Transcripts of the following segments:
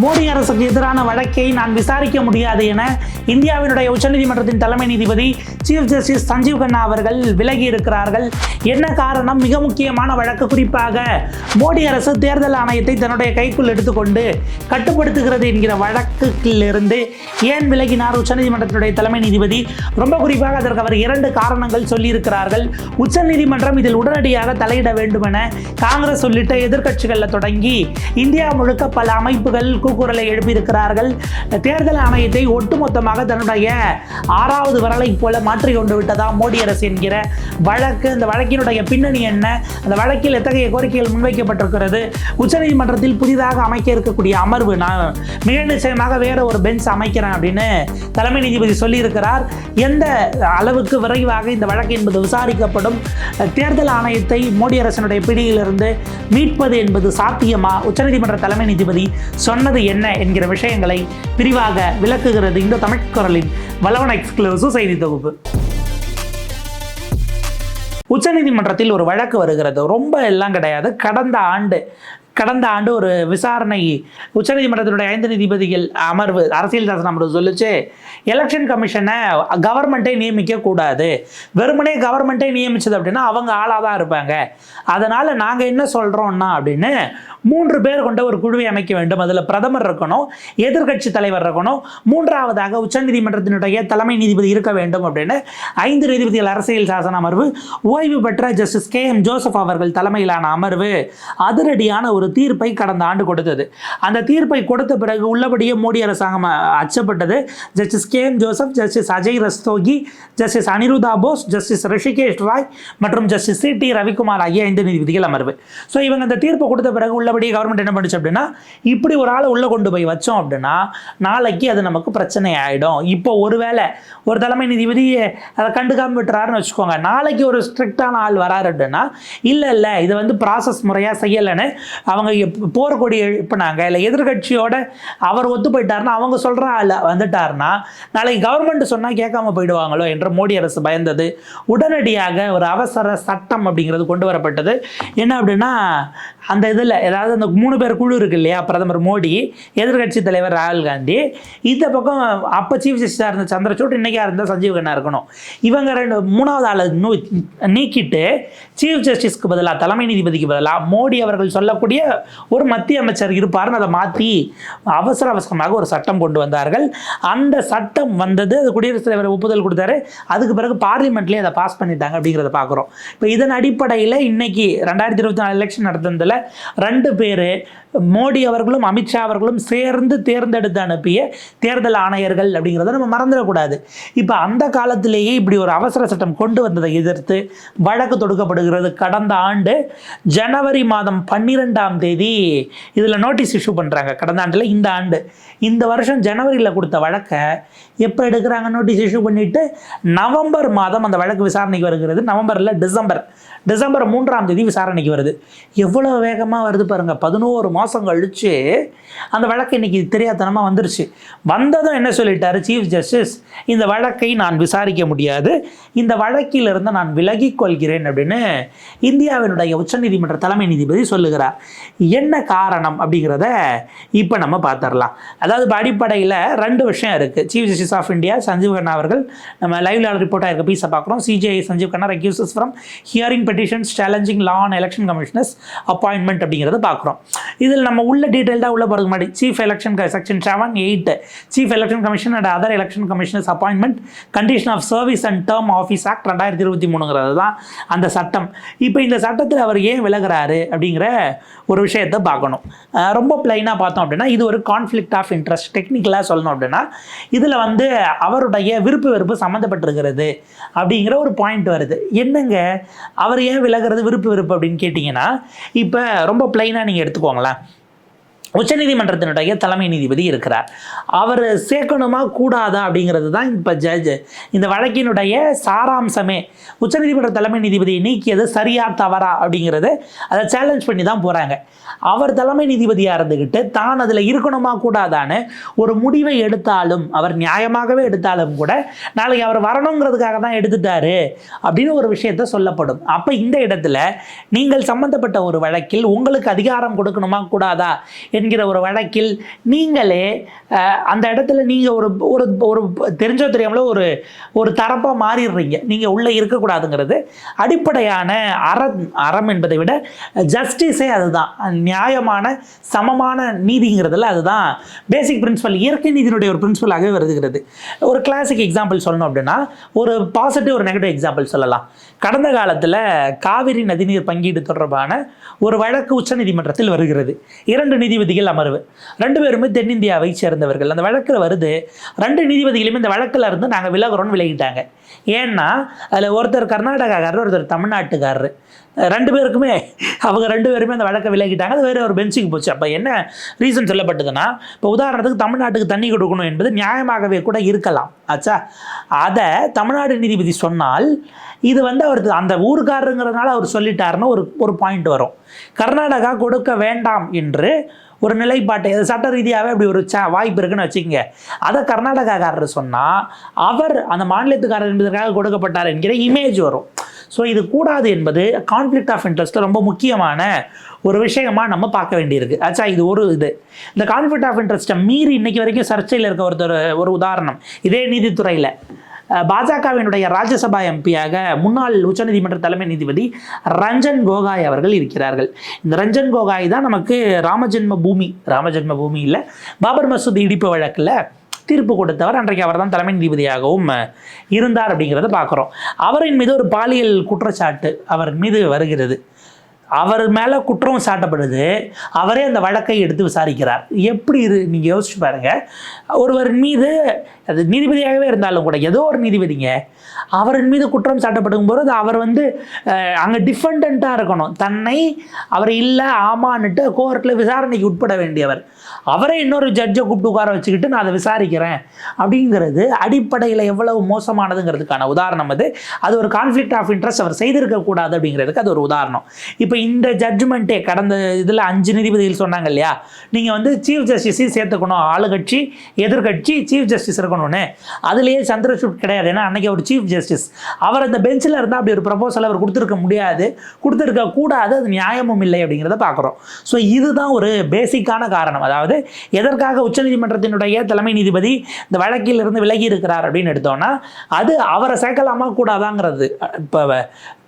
மோடி அரசுக்கு எதிரான வழக்கை நான் விசாரிக்க முடியாது என இந்தியாவினுடைய உச்சநீதிமன்றத்தின் தலைமை நீதிபதி சீஃப் ஜஸ்டிஸ் சஞ்சீவ் கண்ணா அவர்கள் விலகி இருக்கிறார்கள். என்ன காரணம்? மிக முக்கியமான வழக்கு குறிப்பாக மோடி அரசு தேர்தல் ஆணையத்தை தன்னுடைய கைக்குள் எடுத்துக்கொண்டு கட்டுப்படுத்துகிறது என்கிற வழக்குலிருந்து ஏன் விலகினார் உச்சநீதிமன்றத்தினுடைய தலைமை நீதிபதி? ரொம்ப குறிப்பாக அதற்கு அவர் இரண்டு காரணங்கள் சொல்லியிருக்கிறார்கள். உச்சநீதிமன்றம் இதில் உடனடியாக தலையிட வேண்டும் என காங்கிரஸ் உள்ளிட்ட எதிர்க்கட்சிகளில் தொடங்கி இந்தியா முழுக்க பல அமைப்புகள் கூக்குரலை எழுப்பியிருக்கிறார்கள். தேர்தல் ஆணையத்தை ஒட்டுமொத்தமாக தன்னுடைய ஆறாவது விரலை போல மாற்றி கொண்டு விட்டதா மோடி அரசு என்கிற வழக்கு? அந்த வழக்கினுடைய பின்னணி என்ன? அந்த வழக்கில் எத்தகைய கோரிக்கைகள் முன்வைக்கப்பட்டிருக்கிறது? உச்சநீதிமன்றத்தில் புதிதாக அமைக்க இருக்கக்கூடிய அமர்வு நான் மிக நிச்சயமாக வேற ஒரு பெஞ்ச் அமைக்கிறேன் அப்படின்னு தலைமை நீதிபதி சொல்லியிருக்கிறார். எந்த அளவுக்கு விரைவாக இந்த வழக்கு என்பது விசாரிக்கப்படும்? தேர்தல் ஆணையத்தை மோடி அரசனுடைய பிடியிலிருந்து மீட்பது என்பது சாத்தியமா? உச்சநீதிமன்ற தலைமை நீதிபதி சொன்னது என்ன என்கிற விஷயங்களை விரிவாக விளக்குகிறது இந்த தமிழ் குரலின் வளவன எக்ஸ்க்ளூசிவ் செய்தி தொகுப்பு. உச்சநீதிமன்றத்தில் ஒரு வழக்கு வருகிறது. ரொம்ப எல்லாம் கிடையாது. கடந்த ஆண்டு கடந்த ஆண்டு ஒரு விசாரணை உச்சநீதிமன்றத்தினுடைய ஐந்து நீதிபதிகள் அமர்வு அரசியல் சாசன அமர்வு சொல்லிச்சு எலெக்ஷன் கமிஷனை கவர்மெண்ட்டை நியமிக்க கூடாது. வெறுமனே கவர்மெண்ட்டே நியமிச்சது அப்படின்னா அவங்க ஆளாக தான் இருப்பாங்க. அதனால் நாங்கள் என்ன சொல்கிறோம்னா அப்படின்னு மூன்று பேர் கொண்ட ஒரு குழுவை அமைக்க வேண்டும். அதில் பிரதமர் இருக்கணும் எதிர்க்கட்சி தலைவர் இருக்கணும் மூன்றாவதாக உச்சநீதிமன்றத்தினுடைய தலைமை நீதிபதி இருக்க வேண்டும் அப்படின்னு ஐந்து நீதிபதிகள் அரசியல் சாசன அமர்வு ஓய்வு பெற்ற ஜஸ்டிஸ் கே எம் ஜோசப் அவர்கள் தலைமையிலான அமர்வு அதிரடியான ஒரு தீர்ப்பை கடந்த ஆண்டு கொடுத்தது. அந்த தீர்ப்பை கொடுத்த பிறகு உள்ளபடியே மோடி அரசாங்கம் அச்சப்பட்டது. Justice K M Joseph justice Ajay Rastogi justice Aniruddha Bose justice Hrishikesh Roy மற்றும் ஜஸ்டிஸ் சி டி ரவிக்குமார் ஆகிய ஐந்து நீதிபதிகள் அமர்வு. ஸோ இவங்க அந்த தீர்ப்பை கொடுத்த பிறகு உள்ளபடியே கவர்மெண்ட் என்ன பண்ணுச்சு அப்படின்னா இப்படி ஒரு ஆளை உள்ளே கொண்டு போய் வச்சோம் அப்படின்னா நாளைக்கு அது நமக்கு பிரச்சனை ஆகிடும் இப்போ ஒருவேளை ஒரு தலைமை நீதிபதி அதை கண்டுக்காம விட்டுறாருன்னு வச்சுக்கோங்க. நாளைக்கு ஒரு ஸ்ட்ரிக்டான ஆள் வராரு அப்படின்னா இல்லை இல்லை இதை வந்து ப்ராசஸ் முறையாக செய்யலைன்னு அவங்க எப்- போர்க்கொடி எழுப்பினாங்க இல்லை எதிர்கட்சியோட அவர் ஒத்து போயிட்டாருன்னா அவங்க சொல்கிற இல்லை வந்துட்டாருன்னா நாளைக்கு கவர்மெண்ட் சொன்னால் கேட்காம போயிடுவாங்களோ என்று மோடி அரசு பயந்தது. உடனடியாக ஒரு அவசர சட்டம் அப்படிங்கிறது கொண்டு வரப்பட்டது. என்ன அப்படின்னா அந்த இதில் ஏதாவது அந்த மூணு பேர் குழு இருக்கு இல்லையா பிரதமர் மோடி எதிர்க்கட்சி தலைவர் ராகுல் காந்தி இந்த பக்கம் அப்போ சீஃப் ஜஸ்டிஸாக இருந்த சந்திரசூட் இன்னைக்கா இருந்தால் சஞ்சீவ் கண்ணா இருக்கணும். இவங்க ரெண்டு மூணாவது ஆளை நீக்கிட்டு சீஃப் ஜஸ்டிஸ்க்கு பதிலாக தலைமை நீதிபதிக்கு பதிலாக மோடி அவர்கள் சொல்லக்கூடிய ஒரு மத்திய அமைச்சர் இருப்பார்னு அதை மாற்றி அவசர அவசரமாக ஒரு சட்டம் கொண்டு வந்தார்கள். அந்த சட்டம் வந்தது அது குடியரசுத் தலைவர் ஒப்புதல் கொடுத்தாரு. அதுக்கு பிறகு பார்லிமெண்ட்லேயே அதை பாஸ் பண்ணிட்டாங்க அப்படிங்கிறத பார்க்குறோம். இப்போ இதன் அடிப்படையில் இன்னைக்கு ரெண்டாயிரத்தி இருபத்தி நாலு எலெக்ஷன் நடந்ததில் ரெண்டு பேர் மோடி அவர்களும் அமித்ஷா அவர்களும் சேர்ந்து தேர்ந்தெடுத்து அனுப்பிய தேர்தல் ஆணையர்கள் அப்படிங்கிறத நம்ம மறந்துடக்கூடாது. இப்போ அந்த காலத்திலேயே இப்படி ஒரு அவசர சட்டம் கொண்டு வந்ததை எதிர்த்து வழக்கு தொடுக்கப்படுகிறது. கடந்த ஆண்டு ஜனவரி மாதம் பன்னிரெண்டாம் தேதி இதில் நோட்டீஸ் இஷ்யூ பண்ணுறாங்க கடந்த ஆண்டில் இந்த ஆண்டு. இந்த வருஷம் ஜனவரியில் கொடுத்த வழக்கை எப்போ எடுக்கிறாங்க? நோட்டீஸ் இஷ்யூ பண்ணிட்டு நவம்பர் மாதம் அந்த வழக்கு விசாரணைக்கு வருகிறது. நவம்பரில் டிசம்பர். டிசம்பர் மூன்றாம் தேதி விசாரணைக்கு வருது. எவ்வளோ வேகமாக வருது பாருங்கள் பதினோரு மாதம் கழிச்சு அந்த வழக்கு இன்னைக்கு தெரியாதனமாக வந்துருச்சு. வந்ததும் என்ன சொல்லிட்டாரு? சீஃப் ஜஸ்டிஸ் இந்த வழக்கை நான் விசாரிக்க முடியாது. இந்த வழக்கிலிருந்து நான் விலகிக் கொள்கிறேன் அப்படின்னு இந்தியாவினுடைய உச்சநீதிமன்ற தலைமை நீதிபதி சொல்லுகிறார். என்ன காரணம் அப்படிங்கிறத இப்போ நம்ம பார்த்துடலாம். அதாவது அடிப்படையில் ரெண்டு விஷயம் இருக்குது chief justice of India Sanjiv Khanna அவர்கள் நம்ம லைவ்ல ரிப்போர்ட்டாக இருக்க பீஸை பார்க்குறோம். CJI Sanjiv Khanna recuses from hearing petitions challenging law and election commissioners appointment அப்படிங்கிறத பார்க்குறோம். இதில் நம்ம உள்ள டீட்டெயில்டாக உள்ள போகிறதுக்கு முன்னாடி chief election section seven eight chief election commission and other election commissioners appointment condition of service and term office act ரெண்டாயிரத்தி இருபத்தி மூணுங்கிறது தான் அந்த சட்டம். இப்போ இந்த சட்டத்தில் அவர் ஏன் விலகுறாரு அப்படிங்கிற ஒரு விஷயத்தை பார்க்கணும். ரொம்ப பிளைனாக பார்த்தோம் அப்படின்னா இது ஒரு கான்ஃப்ளிக்ட் ஆஃப் இன்ட்ரெஸ்ட் டெக்னிக்கலாக சொல்லணும் அப்படின்னா இதில் வந்து அவருடைய விருப்பு வெறுப்பு சம்மந்தப்பட்டிருக்கிறது அப்படிங்கிற ஒரு பாயிண்ட் வருது. என்னங்க? அவர் ஏன் விலகுறது விருப்பு வெறுப்பு அப்படின்னு கேட்டிங்கன்னா இப்போ ரொம்ப பிளைனாக நீங்கள் எடுத்துக்கோங்களேன். உச்சநீதிமன்றத்தினுடைய தலைமை நீதிபதி இருக்கிறார். அவர் சேர்க்கணுமா கூடாதா அப்படிங்கிறது தான் இப்போ ஜட்ஜ் இந்த வழக்கினுடைய சாராம்சமே உச்சநீதிமன்ற தலைமை நீதிபதியை நீக்கியது சரியா தவறா அப்படிங்கிறது அதை சேலஞ்ச் பண்ணி தான் போகிறாங்க அவர் தலைமை நீதிபதியாக இருந்துக்கிட்டு தான் அதில் இருக்கணுமா கூடாதான்னு ஒரு முடிவை எடுத்தாலும் அவர் நியாயமாகவே எடுத்தாலும் கூட நாளைக்கு அவர் வரணுங்கிறதுக்காக தான் எடுத்துட்டாரு அப்படின்னு ஒரு விஷயத்த சொல்லப்படும். அப்போ இந்த இடத்துல நீங்கள் சம்மந்தப்பட்ட ஒரு வழக்கில் உங்களுக்கு அதிகாரம் கொடுக்கணுமா கூடாதா என்கிற ஒரு வழக்கில் நீங்களே அந்த இடத்துல நீங்கள் ஒரு ஒரு ஒரு தெரிஞ்சோ தெரியாமலோ ஒரு ஒரு தரப்பாக மாறிடுறீங்க. நீங்கள் உள்ளே இருக்கக்கூடாதுங்கிறது அடிப்படையான அறம் அறம் என்பதை விட ஜஸ்டிஸே அதுதான். நியாயமான சமமான நீதிங்கிறதுல அதுதான் பேசிக் பிரின்சிபல் இயற்கை நீதியினுடைய ஒரு பிரின்சிபலாகவே வருகிறது ஒரு கிளாசிக் எக்ஸாம்பிள் சொல்லணும் அப்படின்னா ஒரு பாசிட்டிவ் ஒரு நெகட்டிவ் எக்ஸாம்பிள் சொல்லலாம். கடந்த காலத்தில் காவிரி நதிநீர் பங்கீடு தொடர்பான ஒரு வழக்கு உச்சநீதிமன்றத்தில் வருகிறது. இரண்டு நீதிபதிகள் அமர்வு. ரெண்டு பேருமே தென்னிந்தியாவை சேர்ந்தவர்கள். அந்த வழக்கில் வருது ரெண்டு நீதிபதிகளுமே இந்த வழக்கில் இருந்து நாங்கள் விலகுறோம்னு விலகிட்டாங்க. ஏன்னா அதில் ஒருத்தர் கர்நாடகாக்காரர் ஒருத்தர் தமிழ்நாட்டுக்காரர். ரெண்டு பேருக்குமே அவங்க ரெண்டு பேருமே அந்த வழக்கை விலகிட்டாங்க. அது வேறு ஒரு பெஞ்சுக்கு போச்சு. அப்போ என்ன ரீசன் சொல்லப்பட்டதுன்னா இப்போ உதாரணத்துக்கு தமிழ்நாட்டுக்கு தண்ணி கொடுக்கணும் என்பது நியாயமாகவே கூட இருக்கலாம். ஆச்சா அதை தமிழ்நாடு நீதிபதி சொன்னால் இது வந்து அவர் அந்த ஊருக்காரருங்கிறதுனால அவர் சொல்லிட்டாருன்னு ஒரு ஒரு பாயிண்ட் வரும். கர்நாடகா கொடுக்க வேண்டாம் என்று ஒரு நிலைப்பாட்டை அது சட்ட ரீதியாகவே அப்படி ஒரு ச வாய்ப்பு இருக்குன்னு வச்சுக்கோங்க. அதை கர்நாடகாக்காரர் சொன்னால் அவர் அந்த மாநிலத்துக்காரர் என்பதற்காக கொடுக்கப்பட்டார் என்கிற இமேஜ் வரும். ஸோ இது கூடாது என்பது கான்ஃப்ளிக்ட் ஆஃப் இன்ட்ரெஸ்ட்டில் ரொம்ப முக்கியமான ஒரு விஷயமாக நம்ம பார்க்க வேண்டியிருக்கு. ஆச்சா இது ஒரு இது. இந்த கான்ஃப்ளிக்ட் ஆஃப் இன்ட்ரெஸ்ட்டை மீறி இன்னைக்கு வரைக்கும் சர்ச்சையில் இருக்க ஒருத்தர் ஒரு உதாரணம். இதே நீதித்துறையில் பாஜகவினுடைய ராஜ்யசபா எம்பியாக முன்னாள் உச்சநீதிமன்ற தலைமை நீதிபதி ரஞ்சன் கோகாய் அவர்கள் இருக்கிறார்கள். இந்த ரஞ்சன் கோகாய் தான் நமக்கு ராமஜென்ம பூமி ராமஜென்ம பூமி இல்லை பாபர் மசூதி இடிப்பு வழக்கில் தீர்ப்பு கொடுத்தவர் அன்றைக்கு அவர் தான் தலைமை நீதிபதியாகவும் இருந்தார் அப்படிங்கிறத பார்க்குறோம். அவரின் மீது ஒரு பாலியல் குற்றச்சாட்டு அவர் மீது வருகிறது. அவர் மேலே குற்றம் சாட்டப்படுது. அவரே அந்த வழக்கை எடுத்து விசாரிக்கிறார். எப்படி இது நீங்கள் யோசிச்சு பாருங்கள் ஒருவர் மீது அது நீதிபதியாகவே இருந்தாலும் கூட ஏதோ ஒரு நீதிபதிங்க அவரின் மீது குற்றம் சாட்டப்படும் போது அவர் வந்து அங்கே டிஃபெண்ட்டாக இருக்கணும். தன்னை அவர் இல்லை ஆமான்னுட்டு கோர்ட்டில் விசாரணைக்கு உட்பட வேண்டியவர். அவரே இன்னொரு ஜட்ஜை கூப்பிட்டு உட்கார வச்சுக்கிட்டு நான் அதை விசாரிக்கிறேன் அப்படிங்கிறது அடிப்படையில் எவ்வளவு மோசமானதுங்கிறதுக்கான உதாரணம் அது. அது ஒரு கான்ஃப்ளிக்ட் ஆஃப் இன்ட்ரெஸ்ட் அவர் செய்திருக்கக்கூடாது அப்படிங்கிறதுக்கு அது ஒரு உதாரணம். இப்போ இந்த ஜட்ஜ்மெண்ட்டே கடந்த இதில் அஞ்சு நீதிபதிகள் சொன்னாங்க இல்லையா? நீங்கள் வந்து சீஃப் ஜஸ்டிஸையும் சேர்த்துக்கணும் ஆளுங்கட்சி எதிர்கட்சி சீஃப் ஜஸ்டிஸ் இருக்கணும்னு. அதுலேயே சந்திரசூட் கிடையாது. ஏன்னா அன்றைக்கி ஒரு சீஃப் ஜஸ்டிஸ் அவர் அந்த பெஞ்சில் இருந்தால் அப்படி ஒரு ப்ரப்போசல் அவர் கொடுத்துருக்க முடியாது. கொடுத்துருக்க கூடாது அது நியாயமும் இல்லை அப்படிங்கிறத பார்க்குறோம் ஸோ இதுதான் ஒரு பேசிக்கான காரணம். அதாவது எதற்காக உச்சநீதிமன்றத்தினுடைய தலைமை நீதிபதி இந்த வழக்கில் இருந்து விலகி இருக்கிறார் அப்படின்னு எடுத்தோம்னா அது அவரை சேர்க்கலாமா கூடாதாங்கிறது. இப்போ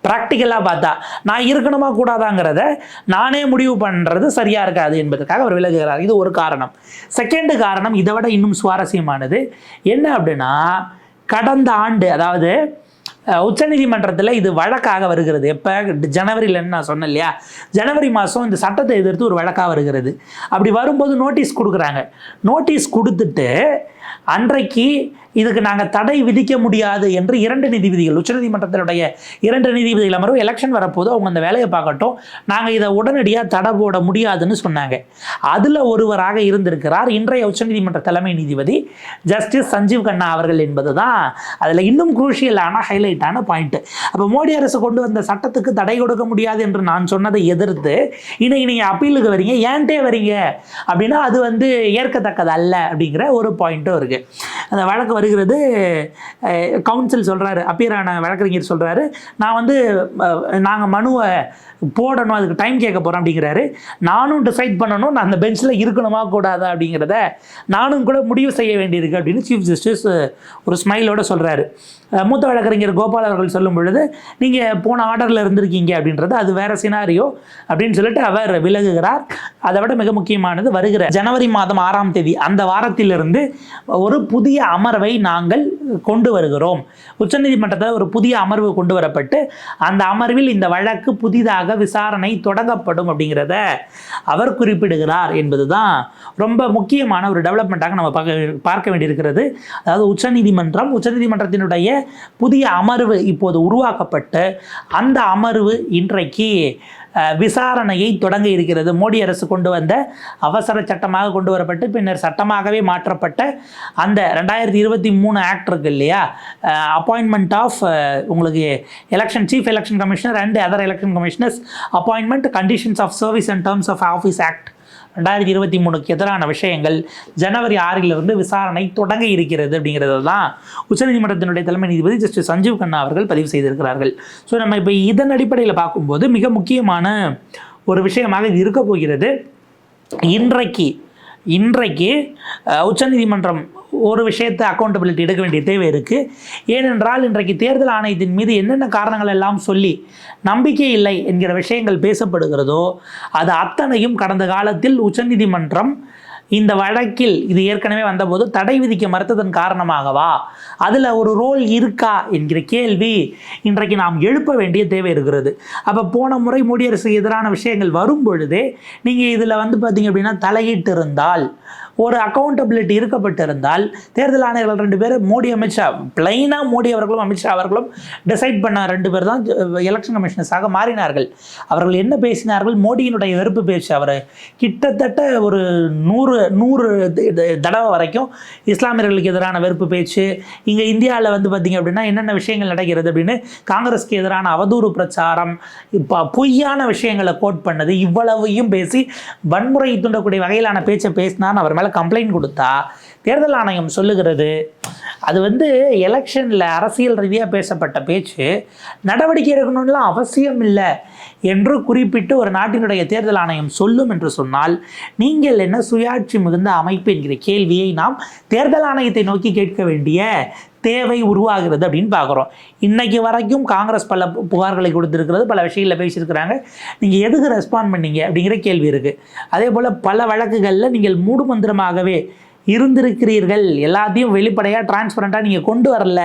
ப்ராக்டிக்கலாக பார்த்தா நான் இருக்கணுமா கூடாதாங்கிறத நானே முடிவு பண்ணுறது சரியாக இருக்காது என்பதற்காக அவர் விலகுகிறார். இது ஒரு காரணம். செகண்டு காரணம் இதை விட இன்னும் சுவாரஸ்யமானது என்ன அப்படின்னா கடந்த ஆண்டு அதாவது உச்சநீதிமன்றத்தில் இது வழக்காக வருகிறது. எப்போ? ஜனவரியிலன்னு நான் சொன்னேன் இல்லையா? ஜனவரி மாதம் இந்த சட்டத்தை எதிர்த்து ஒரு வழக்காக வருகிறது. அப்படி வரும்போது நோட்டீஸ் கொடுக்குறாங்க. நோட்டீஸ் கொடுத்துட்டு அன்றைக்கு இதுக்கு நாங்கள் தடை விதிக்க முடியாது என்று இரண்டு நீதிபதிகள் உச்சநீதிமன்றத்தினுடைய இரண்டு நீதிபதிகள் அமர்வு எலெக்ஷன் வரப்போது அவங்க அந்த வேலையை பார்க்கட்டும். நாங்கள் இதை உடனடியாக தடை போட முடியாதுன்னு சொன்னாங்க. அதில் ஒருவராக இருந்திருக்கிறார் இன்றைய உச்சநீதிமன்ற தலைமை நீதிபதி ஜஸ்டிஸ் சஞ்சீவ் கண்ணா அவர்கள் என்பது தான் அதில் இன்னும் குரூஷியலான ஹைலைட்டான பாயிண்ட் அப்போ மோடி அரசு கொண்டு வந்த சட்டத்துக்கு தடை கொடுக்க முடியாது என்று நான் சொன்னதை எதிர்த்து இன்னைக்கு நீங்கள் அப்பீலுக்கு வரீங்க ஏன்ட்டே வரீங்க? அப்படின்னா அது வந்து ஏற்கத்தக்கது அல்ல அப்படிங்கிற ஒரு பாயிண்ட்டும் இருக்குது அந்த வழக்கு வருகிறது. கவுன்சில் சொல்கிறாரு அப்பியரான வழக்கறிஞர் சொல்கிறாரு நான் வந்து நாங்கள் மனுவை போடணும் அதுக்கு டைம் கேட்க போகிறோம் அப்படிங்கிறாரு. நானும் டிசைட் பண்ணணும் நான் அந்த பெஞ்சில் இருக்கணுமா கூடாதா அப்படிங்கிறத நானும் கூட முடிவு செய்ய வேண்டியிருக்கு அப்படின்னு சீஃப் ஜஸ்டிஸ் ஒரு ஸ்மைலோட சொல்கிறாரு மூத்த வழக்கறிஞர் கோபால் அவர்கள் சொல்லும் பொழுது நீங்கள் போன ஆர்டரில் இருந்திருக்கீங்க அப்படின்றது அது வேறு சினாரியோ அப்படின்னு சொல்லிட்டு அவர் விலகுகிறார். அதை விட மிக முக்கியமானது வருகிற ஜனவரி மாதம் ஆறாம் தேதி அந்த வாரத்திலிருந்து ஒரு புதிய அமர்வை நாங்கள் கொண்டு வருகிறோம். உச்சநீதிமன்றத்தில் ஒரு புதிய அமர்வு கொண்டு வரப்பட்டு அந்த அமர்வில் இந்த வழக்கு புதிதாக விசாரணை தொடங்கப்படும் அப்படிங்கிறத அவர் குறிப்பிடுகிறார் என்பதுதான் ரொம்ப முக்கியமான ஒரு டெவலப்மெண்ட்டாக நம்ம பார்க்க பார்க்க வேண்டியிருக்கிறது. அதாவது உச்சநீதிமன்றம் உச்சநீதிமன்றத்தினுடைய புதிய அமர்வு இப்போது உருவாக்கப்பட்டு அந்த அமர்வு இன்றைக்கு விசாரணையை தொடங்க இருக்கிறது. மோடி அரசு கொண்டு வந்த அவசர சட்டமாக கொண்டு வரப்பட்டு பின்னர் சட்டமாகவே மாற்றப்பட்ட அந்த ரெண்டாயிரத்தி இருபத்தி மூணு ஆக்ட் இருக்கு இல்லையா? அப்பாயின்மெண்ட் ஆஃப் உங்களுக்கு election chief election commissioner and other election commissioners appointment conditions of service and terms of office act ரெண்டாயிரத்தி இருபத்தி மூணுக்கு எதிரான விஷயங்கள் ஜனவரி ஆறிலிருந்து விசாரணை தொடங்க இருக்கிறது அப்படிங்கிறது தான் உச்சநீதிமன்றத்தினுடைய தலைமை நீதிபதி ஜஸ்டிஸ் சஞ்சீவ் கண்ணா அவர்கள் பதிவு செய்திருக்கிறார்கள். ஸோ நம்ம இப்போ இதன் அடிப்படையில் பார்க்கும்போது மிக முக்கியமான ஒரு விஷயமாக இது இருக்க போகிறது. இன்றைக்கு இன்றைக்கு உச்சநீதிமன்றம் ஒரு விஷயத்தை அக்கௌண்டபிலிட்டி எடுக்க வேண்டிய தேவை இருக்குது ஏனென்றால் இன்றைக்கு தேர்தல் ஆணையத்தின் மீது என்னென்ன காரணங்கள் எல்லாம் சொல்லி நம்பிக்கை இல்லை என்கிற விஷயங்கள் பேசப்படுகிறதோ அது அத்தனையும் கடந்த காலத்தில் உச்சநீதிமன்றம் இந்த வழக்கில் இது ஏற்கனவே வந்தபோது தடை விதிக்க மறுத்ததன் காரணமாகவா? அதில் ஒரு ரோல் இருக்கா என்கிற கேள்வி இன்றைக்கு நாம் எழுப்ப வேண்டிய தேவை இருக்கிறது. அப்போ போன முறை மோடி அரசுக்கு எதிரான விஷயங்கள் வரும் பொழுதே நீங்கள் இதில் வந்து பார்த்தீங்க அப்படின்னா தலையிட்டு இருந்தால் ஒரு அக்கௌண்டபிலிட்டி இருக்கப்பட்டிருந்தால் தேர்தல் ஆணையர்கள் ரெண்டு பேர் மோடி அமித்ஷா பிளைனாக மோடி அவர்களும் அமித்ஷா அவர்களும் டிசைட் பண்ண ரெண்டு பேர் தான் எலெக்ஷன் கமிஷனர்ஸாக மாறினார்கள். அவர்கள் என்ன பேசினார்கள்? மோடியினுடைய வெறுப்பு பேச்சு அவர். கிட்டத்தட்ட ஒரு நூறு நூறு த- த- தடவை வரைக்கும் இஸ்லாமியர்களுக்கு எதிரான வெறுப்பு பேச்சு இங்கே இந்தியாவில் வந்து பார்த்திங்க அப்படின்னா என்னென்ன விஷயங்கள் நடக்கிறது அப்படின்னு காங்கிரஸ்க்கு எதிரான அவதூறு பிரச்சாரம் இப்போ பொய்யான விஷயங்களை கோட் பண்ணது இவ்வளவையும் பேசி வன்முறை தூண்டக்கூடிய வகையிலான பேச்சை பேசினான்னு அவர் மேலே கம்ப்ளைண்ட் கொடுத்தா தேர்தல் ஆணையம் சொல்லுகிறது. அது வந்து எலெக்ஷனில் அரசியல் ரீதியாக பேசப்பட்ட பேச்சு நடவடிக்கை எடுக்கணும்லாம் அவசியம் இல்லை. என்று குறிப்பிட்டு ஒரு நாட்டினுடைய தேர்தல் ஆணையம் சொல்லும் என்று சொன்னால் நீங்கள் என்ன சுயாட்சி மிகுந்த அமைப்பு என்கிற கேள்வியை நாம் தேர்தல் ஆணையத்தை நோக்கி கேட்க வேண்டிய தேவை உருவாகிறது அப்படின்னு பார்க்குறோம். இன்றைக்கு வரைக்கும் காங்கிரஸ் பல பு- புகார்களை கொடுத்துருக்கிறது பல விஷயங்களில் பேசியிருக்கிறாங்க. நீங்கள் எதுக்கு ரெஸ்பாண்ட் பண்ணீங்க அப்படிங்கிற கேள்வி இருக்குது அதே போல் பல வழக்குகளில் நீங்கள் மூடுமந்திரமாகவே இருந்திருக்கிறீர்கள். எல்லாத்தையும் வெளிப்படையாக டிரான்ஸ்பரண்ட்டாக நீங்கள் கொண்டு வரல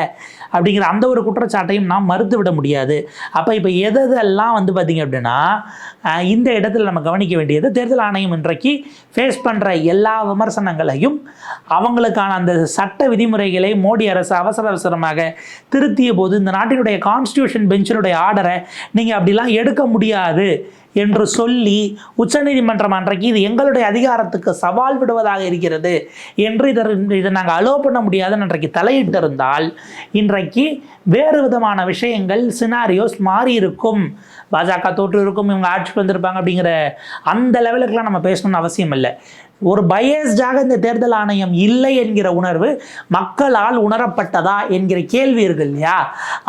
அப்படிங்கிற அந்த ஒரு குற்றச்சாட்டையும் நாம் மறுத்து விட முடியாது. அப்போ இப்போ எதெல்லாம் வந்து பார்த்திங்க அப்படின்னா இந்த இடத்துல நம்ம கவனிக்க வேண்டியது தேர்தல் ஆணையம் இன்றைக்கு ஃபேஸ் பண்ணுற எல்லா விமர்சனங்களையும் அவங்களுக்கான அந்த சட்ட விதிமுறைகளை மோடி அரசு அவசர அவசரமாக திருத்திய போது இந்த நாட்டினுடைய கான்ஸ்டியூஷன் பெஞ்சினுடைய ஆர்டரை நீங்கள் அப்படிலாம் எடுக்க முடியாது. என்று சொல்லி உச்சநீதிமன்றம் அன்றைக்கு இது எங்களுடைய அதிகாரத்துக்கு சவால் விடுவதாக இருக்கிறது என்று இதை இதை நாங்கள் அலோ பண்ண முடியாதுன்னு அன்றைக்கு தலையிட்டிருந்தால் இன்றைக்கு வேறு விதமான விஷயங்கள் சினாரியோஸ் மாறி இருக்கும். பாஜக தோற்று இருக்கும் இவங்க ஆட்சிக்கு வந்திருப்பாங்க அப்படிங்கிற அந்த லெவலுக்குலாம் நம்ம பேசணும்னு அவசியம் இல்லை. ஒரு பயஸ்டாக இந்த தேர்தல் ஆணையம் இல்லை என்கிற உணர்வு மக்களால் உணரப்பட்டதா என்கிற கேள்வி இருக்கு இல்லையா?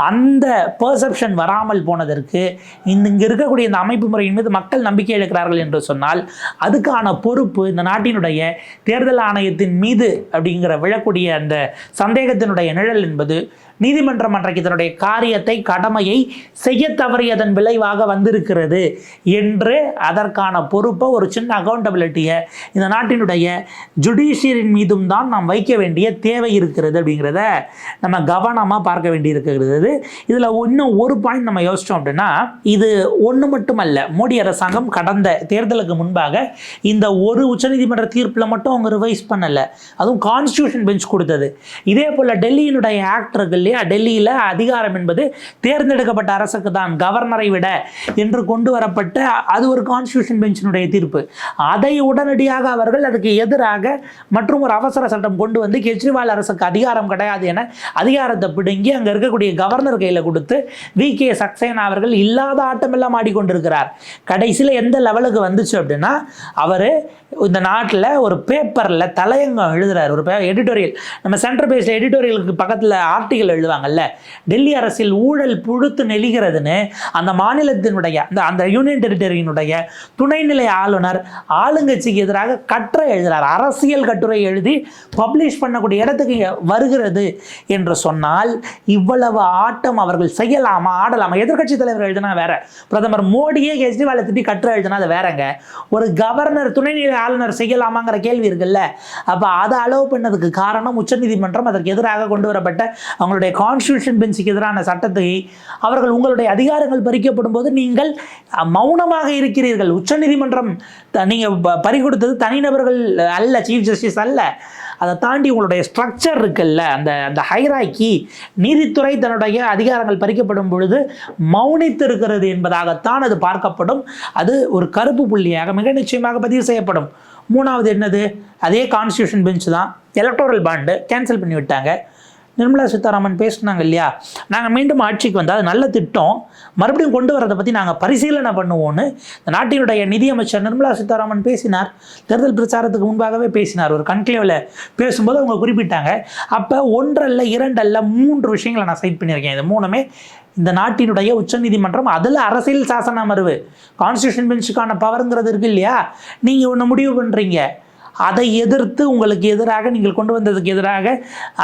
அந்த பெர்செப்ஷன் வராமல் போனதற்கு இந்த இங்கே இருக்கக்கூடிய இந்த அமைப்பு முறையின் மீது மக்கள் நம்பிக்கை இழக்கிறார்கள் என்று சொன்னால் அதுக்கான பொறுப்பு இந்த நாட்டினுடைய தேர்தல் ஆணையத்தின் மீது அப்படிங்கிற விழக்கூடிய அந்த சந்தேகத்தினுடைய நிழல் என்பது நீதிமன்றம் அன்றைக்கு தன்னுடைய காரியத்தை கடமையை செய்ய தவறியதன் விளைவாக வந்திருக்கிறது என்று அதற்கான பொறுப்பை ஒரு சின்ன அக்கௌண்டபிலிட்டியை இந்த நாட்டினுடைய ஜுடிஷியரின் மீதும் தான் நாம் வைக்க வேண்டிய தேவை இருக்கிறது அப்படிங்கிறத நம்ம கவனமாக பார்க்க வேண்டியிருக்கிறது. இதில் இன்னும் ஒரு பாயிண்ட் நம்ம யோசித்தோம் அப்படின்னா இது ஒன்று மட்டுமல்ல. மோடி அரசாங்கம் கடந்த தேர்தலுக்கு முன்பாக இந்த ஒரு உச்சநீதிமன்ற தீர்ப்பில் மட்டும் அவங்க ரிவைஸ் பண்ணலை. அதுவும் கான்ஸ்டியூஷன் பெஞ்ச் கொடுத்தது. இதே போல் டெல்லியினுடைய ஆக்ட் இருக்கு இல்லையா டெல்லியில் அதிகாரம் என்பது தேர்ந்தெடுக்கப்பட்ட அரசுக்கு தான் கவர்னரை விட என்று கொண்டு வரப்பட்ட அது ஒரு கான்ஸ்டியூஷன் பெஞ்சினுடைய தீர்ப்பு. அதை உடனடியாக அவர்கள் அதுக்கு எதிராக மற்றும் ஒரு அவசர சட்டம் கொண்டு வந்து கெஜ்ரிவால் அரசுக்கு அதிகாரம் கிடையாது என அதிகாரத்தை பிடுங்கி அங்கே இருக்கக்கூடிய கவர்னர் கையில் கொடுத்து வி. கே. சக்சேனா அவர்கள் இல்லாத ஆட்டமெல்லாம் ஆடிக்கொண்டிருக்கிறார். கடைசியில் எந்த லெவலுக்கு வந்துச்சு அப்படின்னா அவர் இந்த நாட்டில் ஒரு பேப்பரில் தலையங்கம் எழுதுறாரு. ஒரு எடிட்டோரியல் நம்ம சென்டர் பேஸ்ட் எடிட்டோரியலுக்கு பக்கத்தில் ஆர்டிகல் எழுதுவாங்கல்ல டெல்லி அரசில் ஊழல் புழுத்து நெளிகிறதுன்னு அந்த மாநிலத்தினுடைய அந்த அந்த யூனியன் டெரிட்டரியினுடைய துணைநிலை ஆளுநர் ஆளுங்கட்சிக்கு எதிராக கட்டுரை எழுதுகிறார் அரசியல் கட்டுரை எழுதி பப்ளிஷ் பண்ணக்கூடிய இடத்துக்கு வருகிறது என்று சொன்னால் இவ்வளவு ஆட்டம் அவர்கள் செய்யலாமா ஆடலாமா? எதிர்கட்சி தலைவர் எழுதினா வேற. பிரதமர் மோடியே கெஜ்ரிவாலை திட்டி கட்டுரை எழுதினா அது வேறங்க. ஒரு கவர்னர் துணைநிலை ஆளுநர் செய்யலாமாங்கிற கேள்வி இருக்குல்ல? அப்போ அதை அலோவ் பண்ணதுக்கு காரணம் உச்சநீதிமன்றம் அதற்கு எதிராக கொண்டு வரப்பட்ட அவங்களுடைய கான்ஸ்டியூஷன் பெஞ்சுக்கு எதிரான சட்டத்தை அவர்கள் உங்களுடைய அதிகாரங்கள் பறிக்கப்படும் போது நீங்கள் மௌனமாக இருக்கிறீர்கள். உச்சநீதிமன்றம் த- பறிகொடுத்தது ப- தனிநபர்கள் அல்ல சீஃப் ஜஸ்டிஸ் அல்ல. அதை தாண்டி உங்களுடைய ஸ்ட்ரக்சர் இருக்குல்ல அந்த அந்த ஹைராக்கி நீதித்துறை தன்னுடைய அதிகாரங்கள் பறிக்கப்படும் பொழுது மௌனித்து இருக்கிறது என்பதாகத்தான் அது பார்க்கப்படும். அது ஒரு கருப்பு புள்ளியாக மிக நிச்சயமாக பதிவு செய்யப்படும். மூணாவது என்னது? அதே கான்ஸ்டியூஷன் பெஞ்ச் தான். எலக்டோரல் பாண்டு கேன்சல் பண்ணி விட்டாங்க. நிர்மலா சீதாராமன் பேசினாங்க இல்லையா? நாங்கள் மீண்டும் ஆட்சிக்கு வந்தால் அது நல்ல திட்டம். மறுபடியும் கொண்டு வரதை பற்றி நாங்கள் பரிசீலனை பண்ணுவோன்னு இந்த நாட்டினுடைய நிதியமைச்சர் நிர்மலா சீதாராமன் பேசினார். தேர்தல் பிரச்சாரத்துக்கு முன்பாகவே பேசினார். ஒரு கன்க்ளேவில் பேசும்போது அவங்க குறிப்பிட்டாங்க. அப்போ ஒன்றல்ல இரண்டல்ல மூன்று விஷயங்களை நான் சைட் பண்ணியிருக்கேன். இது மூணுமே இந்த நாட்டினுடைய உச்சநீதிமன்றம் அதில் அரசியல் சாசன அமர்வு. கான்ஸ்டியூஷன் பெஞ்சுக்கான பவருங்கிறது இருக்கு இல்லையா? நீங்கள் ஒன்று முடிவு பண்ணுறீங்க அதை எதிர்த்து உங்களுக்கு எதிராக நீங்கள் கொண்டு வந்ததுக்கு எதிராக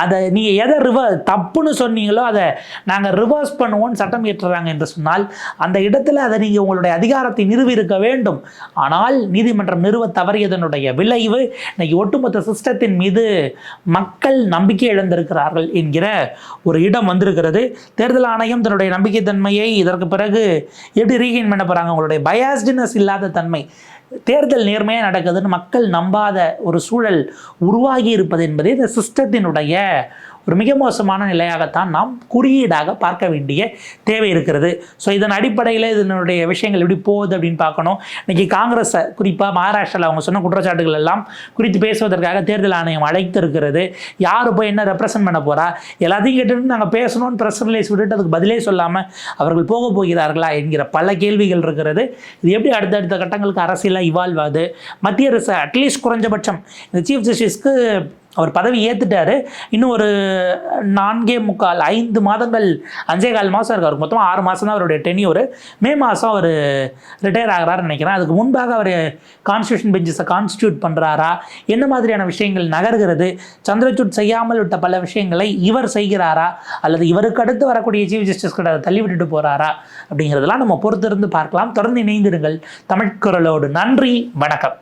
அதை நீங்கள் எதை ரிவ தப்புன்னு சொன்னீங்களோ அதை நாங்கள் ரிவர்ஸ் பண்ணுவோம்னு சட்டம் இயற்றுறாங்க என்று சொன்னால் அந்த இடத்துல அதை நீங்கள் உங்களுடைய அதிகாரத்தை நிறுவியிருக்க வேண்டும். ஆனால் நீதிமன்றம் நிறுவ தவறியதனுடைய விளைவு இன்னைக்கு ஒட்டுமொத்த சிஸ்டத்தின் மீது மக்கள் நம்பிக்கை இழந்திருக்கிறார்கள் என்கிற ஒரு இடம் வந்திருக்கிறது. தேர்தல் ஆணையம் தன்னுடைய நம்பிக்கை தன்மையை இதற்கு பிறகு எப்படி ரீகெயின் பண்ண போகிறாங்க உங்களுடைய பயாஸ்டினஸ் இல்லாத தன்மை. தேர்தல் நேர்மையாக நடக்குதுன்னு மக்கள் நம்பாத ஒரு சூழல் உருவாகி இருப்பது என்பதே இந்த சிஸ்டத்தினுடைய ஒரு மிக மோசமான நிலையாகத்தான் நாம் குறியீடாக பார்க்க வேண்டிய தேவை இருக்கிறது. ஸோ இதன் அடிப்படையில் இதனுடைய விஷயங்கள் எப்படி போகுது அப்படின்னு பார்க்கணும். இன்னைக்கு காங்கிரஸை குறிப்பாக மகாராஷ்டிராவில் அவங்க சொன்ன குற்றச்சாட்டுகள் எல்லாம் குறித்து பேசுவதற்காக தேர்தல் ஆணையம் அழைத்து இருக்கிறது யார் போய் என்ன ரெப்ரசன்ட் பண்ண போகிறா எல்லாத்தையும் கேட்டுட்டு நாங்கள் பேசணும்னு ப்ரெஸ் ரிலீஸ் விட்டுட்டு அதுக்கு பதிலே சொல்லாமல் அவர்கள் போக போகிறார்களா என்கிற பல கேள்விகள் இருக்கிறது. இது எப்படி அடுத்தடுத்த கட்டங்களுக்கு அரசியலாக இவால்வ் ஆகுது? மத்திய அரசு அட்லீஸ்ட் குறைஞ்சபட்சம் இந்த சீஃப் ஜஸ்டிஸ்க்கு அவர் பதவி ஏற்றுட்டாரு இன்னும் ஒரு நான்கே முக்கால் ஐந்து மாதங்கள் அஞ்சே கால் மாதம் இருக்கார். மொத்தமாக ஆறு மாதம் தான் அவருடைய டென்யூர் மே மாதம் அவர் ரிட்டையர் ஆகிறாருன்னு நினைக்கிறேன். அதுக்கு முன்பாக அவர் கான்ஸ்டியூஷன் பெஞ்சஸை கான்ஸ்டியூட் பண்ணுறாரா என்ன மாதிரியான விஷயங்கள் நகர்கிறது? சந்திரசூட் செய்யாமல் விட்ட பல விஷயங்களை இவர் செய்கிறாரா? அல்லது இவருக்கு அடுத்து வரக்கூடிய சீஃப் ஜஸ்டிஸ் கிட்ட அதை தள்ளி விட்டுட்டு போகிறாரா அப்படிங்கிறதெல்லாம் நம்ம பொறுத்திருந்து பார்க்கலாம். தொடர்ந்து இணைந்திருங்கள். தமிழ்குரலோடு நன்றி. வணக்கம்.